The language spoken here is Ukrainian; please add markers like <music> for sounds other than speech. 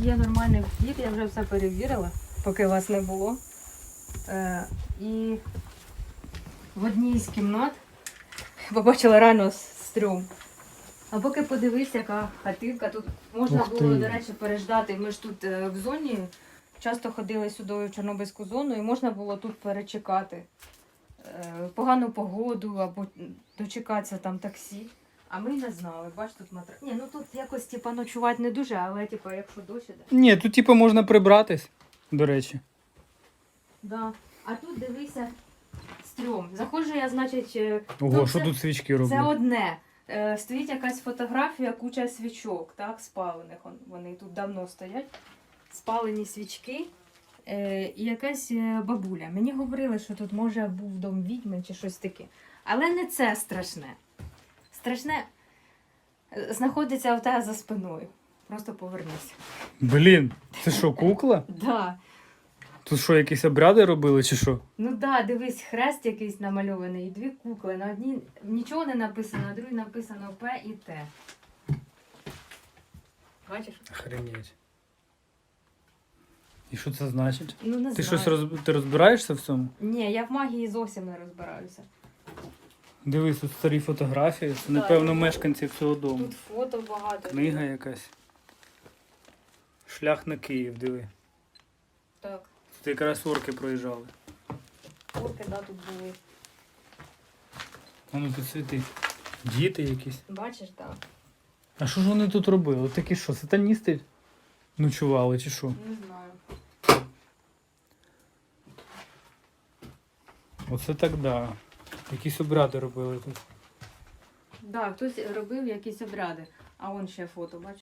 є нормальний вхід, я вже все перевірила, поки вас не було. Е, і в одній з кімнат побачила реально стрьом. А поки подивись, яка хатинка. Тут можна Ух було, ти. до речі, переждати. Ми ж тут е, в зоні часто ходили сюди в Чорнобильську зону, і можна було тут перечекати е, погану погоду або дочекатися там таксі. А ми не знали, бач, тут матра. Ні, ну тут якось типа ночувати не дуже, але типа, якщо дощ іде. Ні, тут типу можна прибратись, до речі. Да. А тут дивися стрьом. Заходжу я, значить, е, Ого, Ну, що це- тут свічки це одне. Е, Стоїть якась фотографія, куча свічок, так, спалених. Он- Вони тут давно стоять. Спалені свічки. Е, і якась е, бабуля. Мені говорили, що тут може був дом відьми чи щось таке. Але не це страшне. Страшне е, знаходиться у тебе за спиною. Просто повернися. Блін, це що, кукла? <laughs> Да. Тут що, якісь обряди робили чи що? Ну да, дивись, хрест якийсь намальований, і дві кукли. На одній нічого не написано, на другій написано П і Т. Бачиш? Охренеть. І що це значить? Ну не Ти знаю. щось роз... ти розбираєшся в цьому? Ні, я в магії зовсім не розбираюся. Дивись, тут старі фотографії. Це, напевно, мешканці цього дому. Тут фото багато. Книга якась. Шлях на Київ, диви. Так, Тут якраз орки проїжджали. фотки, да, тут були. А ну тут світи. Діти якісь. Бачиш, так. А що ж вони тут робили? Такі що, сатаністи ночували чи що? Не знаю. Оце так да. Якісь обряди робили тут. Да, хтось робив якісь обряди. А он ще фото, бачиш?